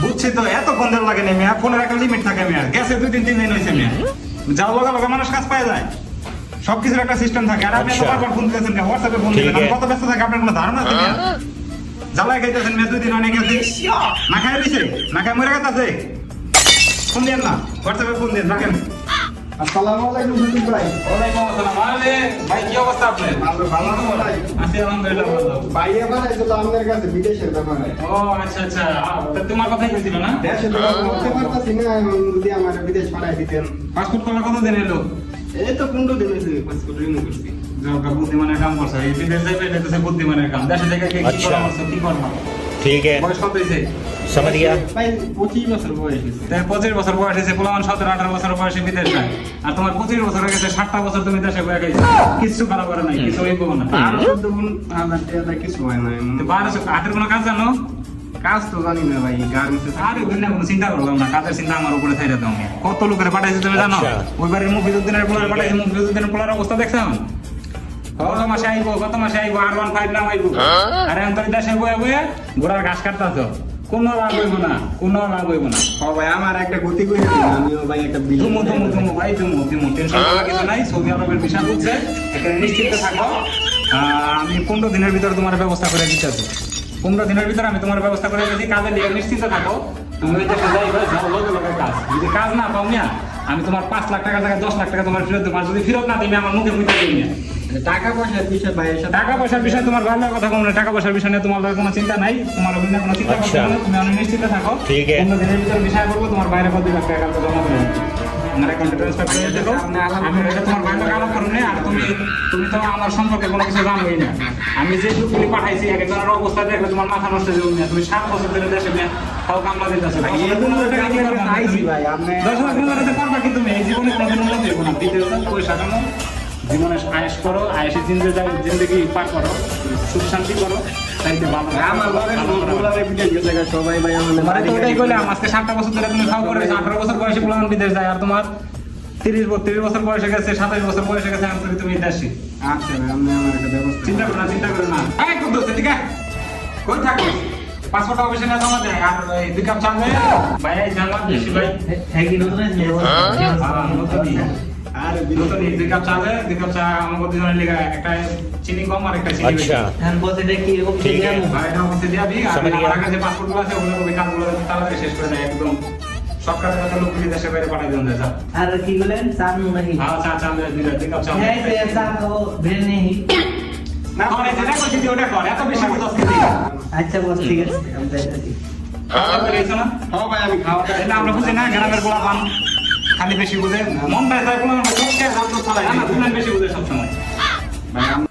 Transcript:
বুঝছি তো এত দেওয়া লাগে না মেয়া ফোনের একটা লিমিট থাকে মেয়া গ্যাসে দুই তিন তিন দিন হয়েছে মেয়া। যাও লগা লগা মানুষ কাজ পায় যায়। সবকিছুর একটা সিস্টেম থাকে। আর আপনি আচ্ছা। বারবার ফোন দিতেছেন না হোয়াটসঅ্যাপে ফোন দিলেন আছে। কত ব্যস্ত থাকে আপনার কোনো ধারণা আছে মেয়া? জ্বালায় খাইতেছেন মেয়া দুই দিন অনেক গেছে না খাই দিছে? না খাই মরে গেছে? ফোন দিয়েন না। হোয়াটসঅ্যাপে ফোন দিন রাখেন। আসসালামু আলাইকুম হুজুর ভাই। ওয়ালাইকুম আসসালাম। আরে ভাই কি অবস্থা আপনার? ভালো ভালো ভাই? আছি আলহামদুলিল্লাহ ভালো। ভাই এবার আইছিল আপনার কাছে বিদেশের ব্যাপারে। ও আচ্ছা আচ্ছা। তা তোমার কথাই বলছিল না? দেশে তো বলতে পারতাছি না যদি আমার বিদেশ পাঠাই দিতেন। পাসপোর্ট করার কত দিন এলো? এই তো পনেরো দিন হয়েছে পাসপোর্ট রিনিউ করছি। বুদ্ধিমানের কাম করছ। এই বিদেশ যাইবে এটা তো বুদ্ধিমানের কাম। দেশে থেকে কি আচ্ছা। কি করবা ঠিক আছে বছর বয়স বছর বয়স বছর বয়সে বিদেশ যায় আর তোমার পঁচিশ বছর হয়ে গেছে বছর তুমি দেশে কিছু করে নাই কিছু হইব না আর কিছু হয় না কোনো কাজ জানো কাজ তো জানি না ভাই আর আরে কোনো চিন্তা করলাম না কাজের চিন্তা আমার উপরে থাইরা দাও কত লোকের পাঠাইছে তুমি জানো ওইবারের মুফিজুদ্দিনের পোলার পাঠাইছে মুফিজুদ্দিনের পোলার অবস্থা দেখছ কত মাসে আইবো কত মাসে আইবো আর ওয়ান ফাইভ নাম আইবো। আর এখন তোর বয়ে বয়ে ঘোড়ার ঘাস কাটতাছ। কোনো লাভ হইব না কোনো লাভ হইব না। ও ভাই আমার একটা গতি করে আমিও ভাই একটা বিল তুমু তুমু তুমু ভাই তুমু তুমু টেনশন করার কিছু নাই সৌদি আরবের বিষয় বুঝছে এখানে নিশ্চিত থাকো। আমি পনেরো দিনের ভিতরে তোমার ব্যবস্থা করে দিতে আছি পনেরো দিনের ভিতরে আমি তোমার ব্যবস্থা করে দিচ্ছি কাজের লিগে নিশ্চিত থাকো। তুমি ওই দেশে যাও কাজ। যদি কাজ না পাও আমি তোমার পাঁচ লাখ টাকা জায়গায় দশ লাখ টাকা তোমার ফেরত দেবো। যদি ফেরত না দিই আমার মুখে মুখে দিই মিয়া। টাকা পয়সার বিষয় ভাইয়ের টাকা পয়সার বিষয়ে তোমার ভালো কথা কোনো টাকা পয়সার বিষয় নিয়ে তোমার কোনো চিন্তা নাই। তোমার অভিনয় কোনো চিন্তা করতে আচ্ছা। না, তুমি অনেক নিশ্চিত থাকো। ঠিক আছে। পনেরো দিনের ভিতরে বিষয় করব তোমার বাইরে কত টাকা কালকে জমা করে আমার অ্যাকাউন্টে ট্রান্সফার করে দেবো। আমি এটা তোমার বাইরে কালো করো না আর তুমি তুমি তো আমার সম্পর্কে কোনো কিছু জানোই না। আমি যে টুকুলি পাঠাইছি এক একজনের অবস্থা দেখলে তোমার মাথা নষ্ট হয়ে যাবে তুমি সাত বছর ধরে দেশে তাও কামলা দিতেছো। ভাই, এই জন্য তো আমি ভাই, আপনি- দশ লাখ টাকা পারবা কি তুমি এই জীবনে কোনো দিন উন্নতি হইব না। দ্বিতীয় পয়সা কামাও। জীবনে আয়েস করো আয়েসের জিন্দে জিন্দগি পার করো সুখ শান্তি করো তাইতে ভালো আমার লগের ভালো বিদেশ গেছে সবাই ভাই আমাদের তো ওটাই কইলাম আজকে সাতটা বছর ধরে তুমি খাও করে আঠারো বছর বয়সে পুলান বিদেশ যায় আর তোমার তিরিশ বত্রিশ বছর বয়সে গেছে সাতাশ বছর বয়সে গেছে আমি তুমি দেশি আচ্ছা ভাই, আপনি আমার একটা ব্যবস্থা চিন্তা করো না চিন্তা করো না এই কুদ্দুস এদিকে আয়। কই থাকো পাসপোর্ট অফিসে না জমা দেয় আর এই দুই কাপ চা দেয় ভাই জানলাম বেশি ভাই হ্যাঁ নতুন আর বিনোদন দেখা চালে দেখা চা আমাদের দুজনের লেখা একটা চিনি কম আর একটা চিনি বেশি। আচ্ছা। হ্যাঁ বলতে যে কি এরকম ঠিক আছে। ভাইটা বলতে যে আমি আর আমার কাছে পাসপোর্ট আছে ওগুলো ওই কাজগুলো তাড়াতাড়ি শেষ করে দেয় একদম সরকার কথা লোক দিয়ে দেশে বাইরে পাঠাই দেন যা। আর কি বলেন চান নাহি হ্যাঁ চা চা দিয়ে দিলে ঠিক আছে হ্যাঁ সে চা খাব ভেল নেহি না করে যেটা করছি ওটা কর এত বেশি কথা আচ্ছা বস ঠিক আছে আমরা এটা দিই হ্যাঁ ভাই আমি খাওয়া আমরা বুঝি না গ্রামের গোলা পান খালি বেশি বুঝে? মন ব্যথায় কোনো আমরা হাত ছাড়াই বেশি বুঝে সবসময়। মানে